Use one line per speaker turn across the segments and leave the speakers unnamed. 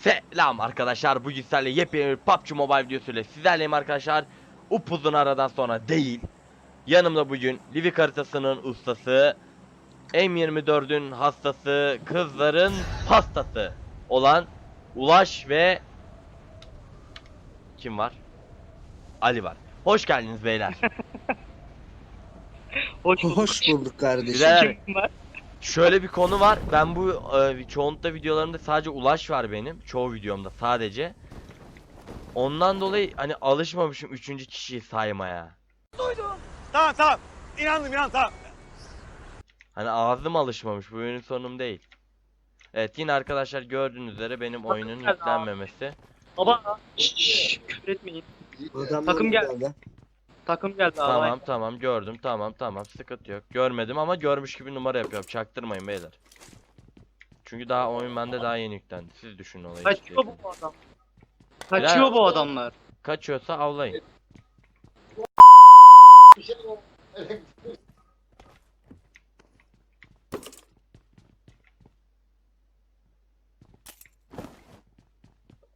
Selam arkadaşlar bugün sizlerle yepyeni bir PUBG Mobile videosuyla sizlerleyim arkadaşlar Upuzun aradan sonra değil Yanımda bugün Livik haritasının ustası M24'ün hastası Kızların pastası Olan Ulaş ve Kim var? Ali var Hoş geldiniz beyler
Hoş bulduk.
Hoş bulduk kardeşim.
Güzel.
Kim var?
Şöyle bir konu var. Ben bu e, çoğunlukla videolarımda sadece ulaş var benim. Çoğu videomda sadece. Ondan dolayı hani alışmamışım üçüncü kişiyi saymaya.
Tamam tamam. İnandım inandım tamam.
Hani ağzım alışmamış. Bu benim sorunum değil. Evet yine arkadaşlar gördüğünüz üzere benim oyunun yüklenmemesi.
Baba. Şşş, küfür etmeyin. Takım
geldi.
Takım geldi
Tamam
abi.
tamam gördüm tamam tamam sıkıntı yok. Görmedim ama görmüş gibi numara yapıyorum. Çaktırmayın beyler. Çünkü daha oyun bende daha yeni yüklendi. Siz düşünün olayı.
Kaçıyor bu adam. Kaçıyor bu adamlar.
Kaçıyorsa avlayın.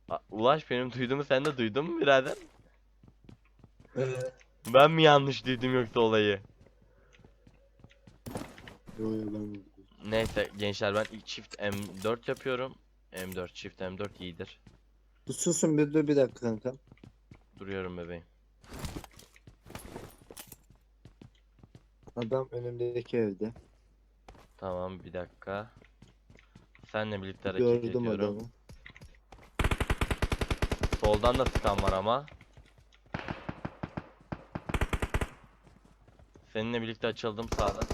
A- Ulaş benim duyduğumu sen de duydun mu birader?
Ee,
Ben mi yanlış duydum yoksa olayı?
yo, yo, ben-
Neyse gençler ben ilk çift M4 yapıyorum. M4 çift M4 iyidir.
Dur Susun bir dur bir dakika kanka.
Duruyorum bebeğim.
Adam önümdeki evde.
Tamam bir dakika. Seninle birlikte hareket
Gördüm
ediyorum.
adamı.
Soldan da sıkan var ama. Seninle birlikte açıldım sağdan.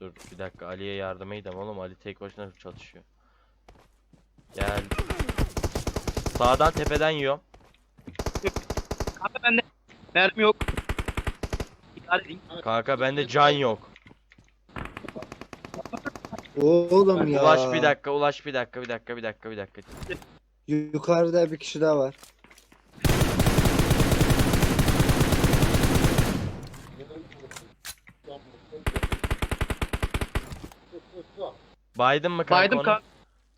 Dur bir dakika Ali'ye yardıma gidelim oğlum Ali tek başına çalışıyor. Gel. Sağdan tepeden yiyorum.
Kanka bende mermi yok. İdare edin.
Kanka bende can yok.
Oğlum ya.
Ulaş bir dakika, ulaş bir dakika, bir dakika, bir dakika, bir dakika.
Yukarıda bir kişi daha var.
Baydın mı kanka
Baydım
onu?
kanka.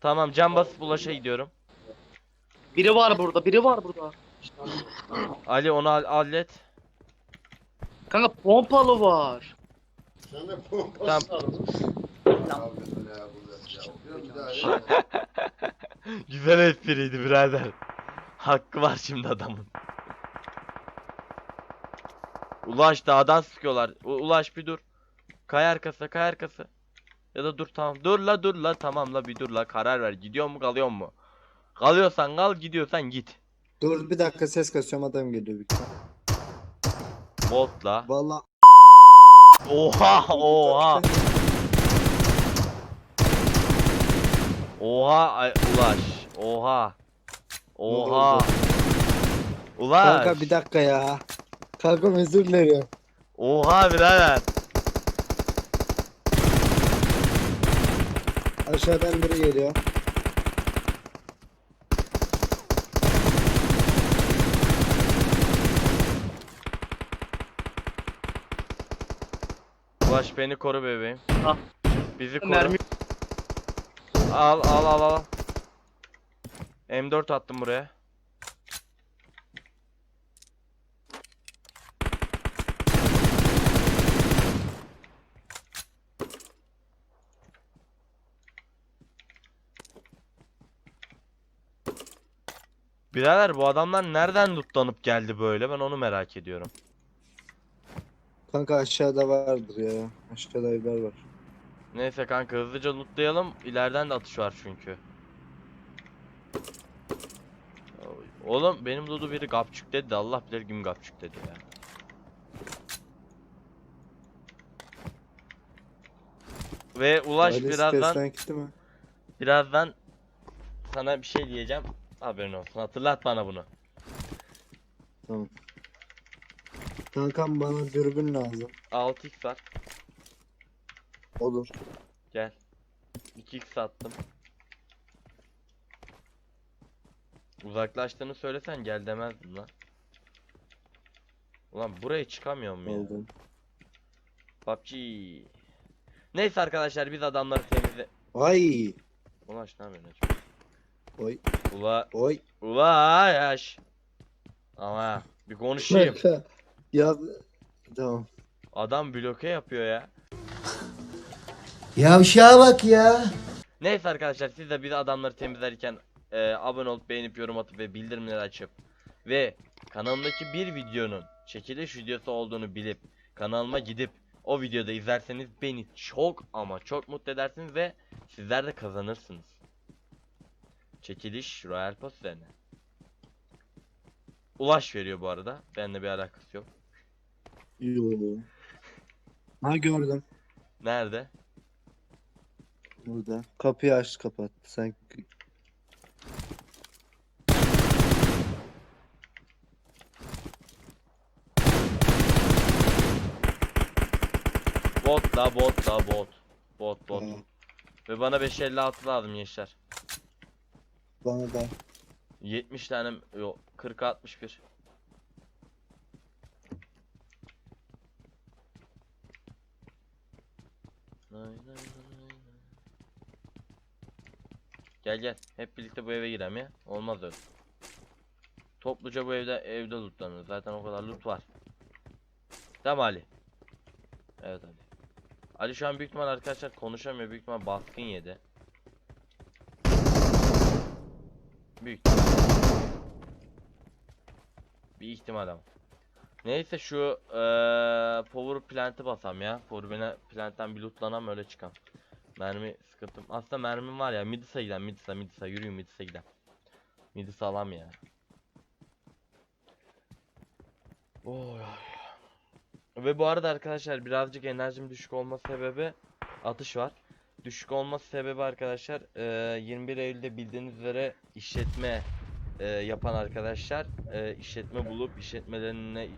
Tamam can basıp ulaşa gidiyorum.
Biri var burada. Biri var burada.
Ali onu al hallet.
Kanka pompalı var.
Tamam. Güzel espriydi birader. Hakkı var şimdi adamın. Ulaş dağdan sıkıyorlar. U- Ulaş bir dur. Kay arkası, kay arkası. Ya da dur tamam. Dur la dur la tamam la bir dur la karar ver. Gidiyor mu kalıyor mu? Kalıyorsan kal gidiyorsan git.
Dur bir dakika ses kasıyorum adam geliyor bir tane.
Botla.
Valla.
Oha oha. Oha ay, ulaş. Oha. Oha. Ulaş.
Kanka bir dakika ya. Kanka özür dilerim.
Oha birader.
Aşağıdan biri geliyor.
Ulaş beni koru bebeğim.
Ah.
Bizi koru.
Mermi
Al al al al. M4 attım buraya. Birader bu adamlar nereden lootlanıp geldi böyle ben onu merak ediyorum.
Kanka aşağıda vardır ya. Aşağıda evler var.
Neyse kanka hızlıca lootlayalım. İleriden de atış var çünkü. Oğlum benim Dudu biri gapçuk dedi de Allah bilir kim gapçuk dedi ya. Ve Ulaş
Ailesi
birazdan
gitti mi?
birazdan sana bir şey diyeceğim. Haberin olsun. Hatırlat bana bunu.
Tamam. Kankam bana dürbün lazım.
6x var.
Olur.
Gel. 2x attım. Uzaklaştığını söylesen gel demezdim lan. Ulan buraya çıkamıyorum ya.
Oldum.
PUBG. Neyse arkadaşlar biz adamları temizle...
Ay.
Ulaş ne yapıyorsun?
Oy.
Ula...
Oy.
Ula yaş. Ama bir konuşayım.
ya tamam.
Adam bloke yapıyor ya.
Yavşağa bak ya.
Neyse arkadaşlar siz de biz adamları temizlerken e, abone olup beğenip yorum atıp ve bildirimleri açıp ve kanalımdaki bir videonun çekiliş videosu olduğunu bilip kanalıma gidip o videoda izlerseniz beni çok ama çok mutlu edersiniz ve sizler de kazanırsınız. Çekiliş Royal Pass üzerine. Ulaş veriyor bu arada. Benimle bir alakası yok.
Yo. Ha gördüm.
Nerede?
Burada. Kapıyı aç kapat. Sen
Bot la bot la bot. Bot bot.
Hı.
Ve bana 556 lazım gençler.
bana da
70 tane yok 40 61. Gel gel hep birlikte bu eve girelim ya. Olmaz öyle. Topluca bu evde evde lootlanır. Zaten o kadar loot var. Mi Ali? Evet Ali. Ali şu an büyük ihtimal arkadaşlar konuşamıyor. Büyük ihtimal baskın yedi. Büyük. Bir ihtimal ama. Neyse şu eee power plant'ı basam ya. Power plant'ten bir lootlanam öyle çıkam. Mermi sıkıntım. Aslında mermim var ya. Midis'a giden Midis'a Midis'a yürüyün Midis'a giden. Midis alam ya. Oy. Ve bu arada arkadaşlar birazcık enerjim düşük olma sebebi atış var. Düşük olması sebebi arkadaşlar eee, 21 Eylül'de bildiğiniz üzere işletme eee, yapan arkadaşlar eee, işletme bulup işletmelerine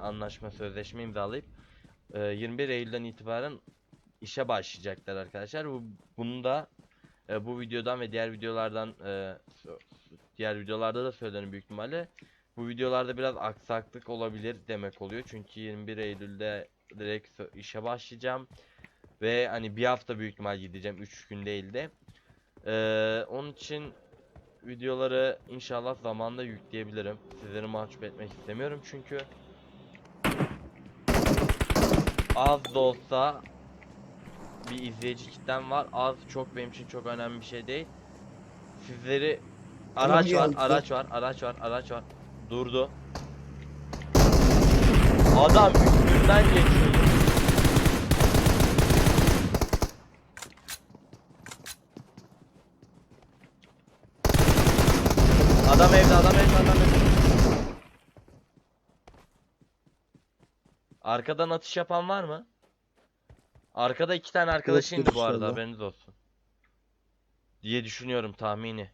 anlaşma sözleşme imzalayıp eee, 21 Eylül'den itibaren işe başlayacaklar arkadaşlar. Bu bunu da eee, bu videodan ve diğer videolardan sö- diğer videolarda da söylerim büyük ihtimalle. Bu videolarda biraz aksaklık olabilir demek oluyor. Çünkü 21 Eylül'de direkt işe başlayacağım. Ve hani bir hafta büyük ihtimal gideceğim 3 gün değil de. Ee, onun için videoları inşallah zamanda yükleyebilirim. Sizleri mahcup etmek istemiyorum çünkü. Az da olsa bir izleyici kitlem var. Az çok benim için çok önemli bir şey değil. Sizleri araç var, araç var, araç var, araç var. Durdu. Adam üstünden geçiyor. Adam evde, adam evde, adam evde. Arkadan atış yapan var mı? Arkada iki tane arkadaşı indi bu arada haberiniz olsun. Diye düşünüyorum tahmini.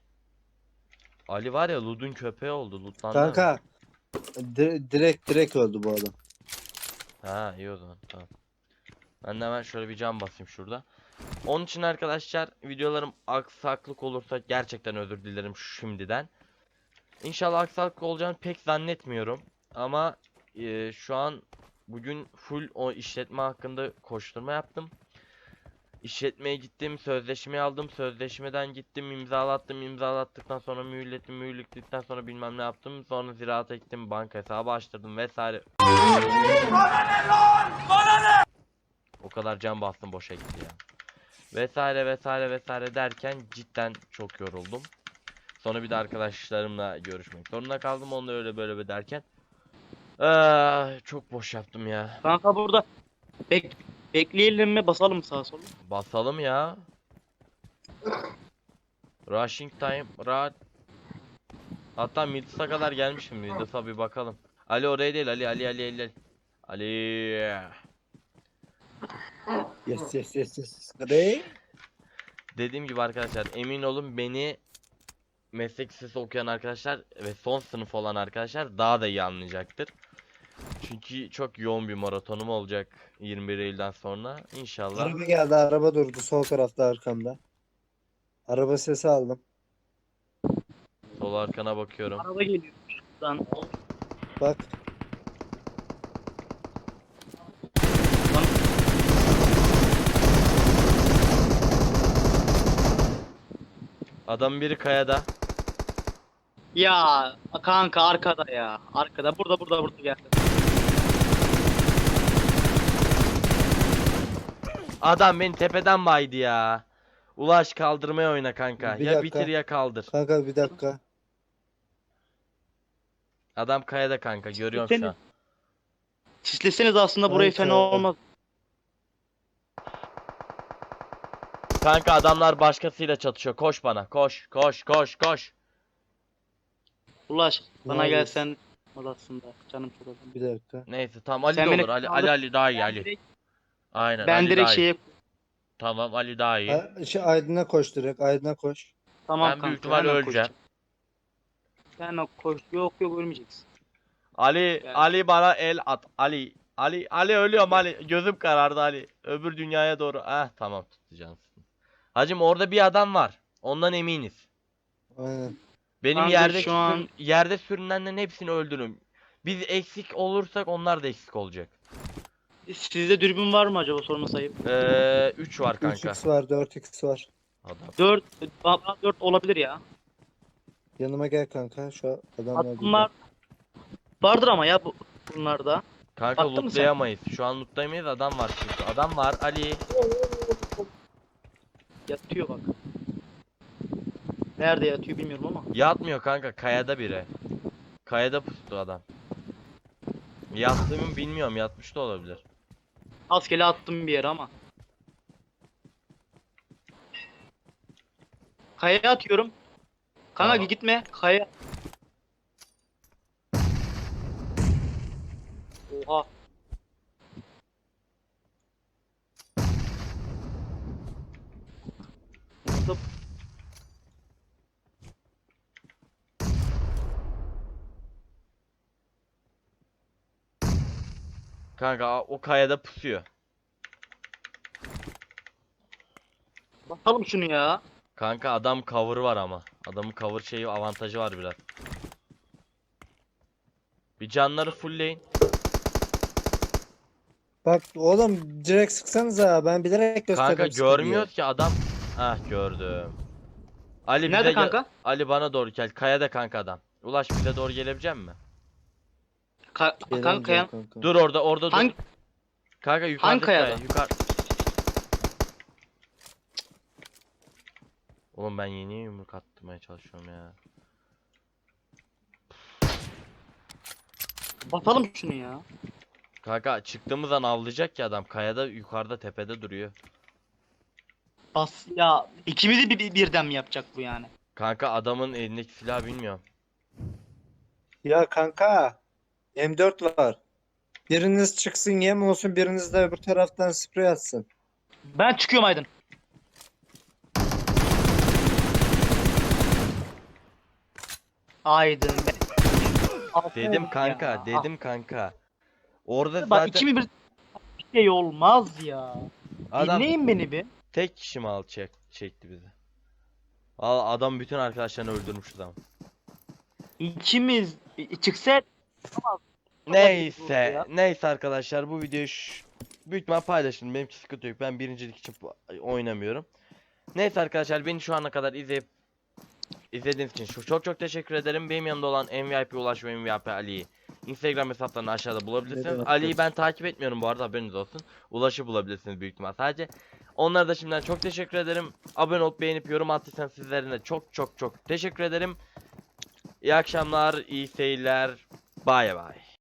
Ali var ya Lud'un köpeği oldu. Lud'landı mı?
Kanka di- direkt direkt öldü bu adam.
Ha iyi o zaman tamam. Ben de hemen şöyle bir cam basayım şurada. Onun için arkadaşlar videolarım aksaklık olursa gerçekten özür dilerim şimdiden. İnşallah aksaklık olacağını pek zannetmiyorum. Ama e, şu an bugün full o işletme hakkında koşturma yaptım. İşletmeye gittim, sözleşmeyi aldım, sözleşmeden gittim, imzalattım, imzalattıktan sonra mühürlettim, mühürlettikten sonra bilmem ne yaptım. Sonra ziraata gittim, banka hesabı açtırdım vesaire. O kadar can bastım boşa gitti ya. Vesaire vesaire vesaire derken cidden çok yoruldum. Sonra bir de arkadaşlarımla görüşmek zorunda kaldım. Onu da öyle böyle derken. Eee, çok boş yaptım ya.
Kanka burada bek bekleyelim mi basalım mı sağa sola?
Basalım ya. Rushing time rahat. Hatta Midas'a kadar gelmişim. Midas'a bir bakalım. Ali oraya değil Ali Ali Ali Ali. Ali.
Yes yes yes yes. Hadi.
Dediğim gibi arkadaşlar emin olun beni meslek lisesi okuyan arkadaşlar ve son sınıf olan arkadaşlar daha da iyi anlayacaktır. Çünkü çok yoğun bir maratonum olacak 21 Eylül'den sonra. İnşallah.
Araba geldi araba durdu sol tarafta arkamda. Araba sesi aldım.
Sol arkana bakıyorum.
Araba geliyor. Şuradan.
Bak.
Adam biri kayada.
Ya kanka arkada ya. Arkada. Burada burada burada geldi.
Adam beni tepeden baydı ya. Ulaş kaldırmaya oyna kanka.
Bir
ya
dakika.
bitir ya kaldır.
Kanka bir dakika.
Adam kayada kanka görüyorum şu an.
Sisleseniz aslında burayı
Kanka.
fena olmaz.
Kanka adamlar başkasıyla çatışıyor. Koş bana. Koş koş koş koş.
Ulaş bana gelsen aslında canım çok.
Bir dakika.
Neyse tamam Ali
Sen
de
beni
olur. Ali,
kaldır.
Ali Ali daha iyi Ali.
direkt,
Aynen
ben
Ali
direkt
daha iyi.
şeye
Tamam Ali daha iyi.
Ha, şey, Aydın'a koş direkt. Aydın'a koş.
tamam
Ben büyük
kanka.
ihtimal
hemen
öleceğim.
koşacağım. Hemen koş. Yok yok ölmeyeceksin.
Ali
Gel.
Ali bana el at. Ali Ali Ali ölüyorum Ali. Gözüm karardı Ali. Öbür dünyaya doğru. Ah tamam tutacaksın. Hacım orada bir adam var. Ondan eminiz.
Aynen.
Benim
Kanka
yerde
şu an-
yerde sürünenlerin hepsini öldürün. Biz eksik olursak onlar da eksik olacak.
Sizde dürbün var mı acaba sorma sayıp?
Ee, 3 var kanka.
3x var 4x var.
Adam.
4 4 olabilir ya.
Yanıma gel kanka. Şu adamlar.
Bunlar vardır ama ya bu bunlarda.
Kanka
Baktın mı sen?
lootlayamayız. Şu an lootlayamayız adam var çünkü. Adam var Ali.
Yatıyor bak. Nerede yatıyor bilmiyorum ama.
Yatmıyor kanka kayada biri. Kayada pustu adam. Yattı mı bilmiyorum yatmış da olabilir.
Askele attım bir yere ama. Kayaya atıyorum. Kanka
Tamam.
gitme. Kaya. Oha. Nasıl?
Kanka o kayada pusuyor.
Bakalım şunu ya.
Kanka adam cover var ama. Adamın cover şeyi avantajı var biraz. Bir canları fullleyin.
Bak oğlum direkt sıksanıza. Ben bilerek gösterdim.
Kanka
diye.
görmüyoruz ki adam. Ah gördüm. Ali bize
Nerede
gel-
kanka?
Ali bana doğru gel. Kayada kanka adam. Ulaş bize doğru gelebilecek mi?
Ka
Gelen
kanka ya.
kanka.
Dur orada orada dur.
Hangi
Kanka yukarıda
Hangi
kaya, yukarı. Oğlum ben yeni yumruk attırmaya çalışıyorum ya.
basalım şunu ya.
Kanka çıktığımız an avlayacak ya adam. Kayada yukarıda tepede duruyor.
Bas ya ikimizi bir, bir- birden mi yapacak bu yani?
Kanka adamın elindeki silah bilmiyorum.
Ya kanka. M4 var. Biriniz çıksın yem olsun biriniz de öbür taraftan sprey atsın.
Ben çıkıyorum Aydın. Aydın be. Aferin
Dedim kanka,
ya.
dedim kanka. Orada
Bak
zaten
ikimi bir bir şey olmaz ya.
adam
Dinleyin beni bir.
tek kişi mi al çek, çekti bizi. Al adam bütün arkadaşlarını öldürmüş adam.
İkimiz çıksa
Neyse, neyse arkadaşlar bu videoyu büyük ihtimal paylaşın. Benimki sıkıntı yok. Ben birincilik için oynamıyorum. Neyse arkadaşlar beni şu ana kadar izleyip izlediğiniz için çok çok teşekkür ederim. Benim yanımda olan MVP Ulaş ve MVP Ali'yi Instagram hesaplarını aşağıda bulabilirsiniz. Ali'yi ben takip etmiyorum bu arada haberiniz olsun. Ulaş'ı bulabilirsiniz büyük ihtimal sadece. Onlara da şimdiden çok teşekkür ederim. Abone olup beğenip yorum attıysanız sizlerine de çok çok çok teşekkür ederim. İyi akşamlar, iyi seyirler. Bye bye.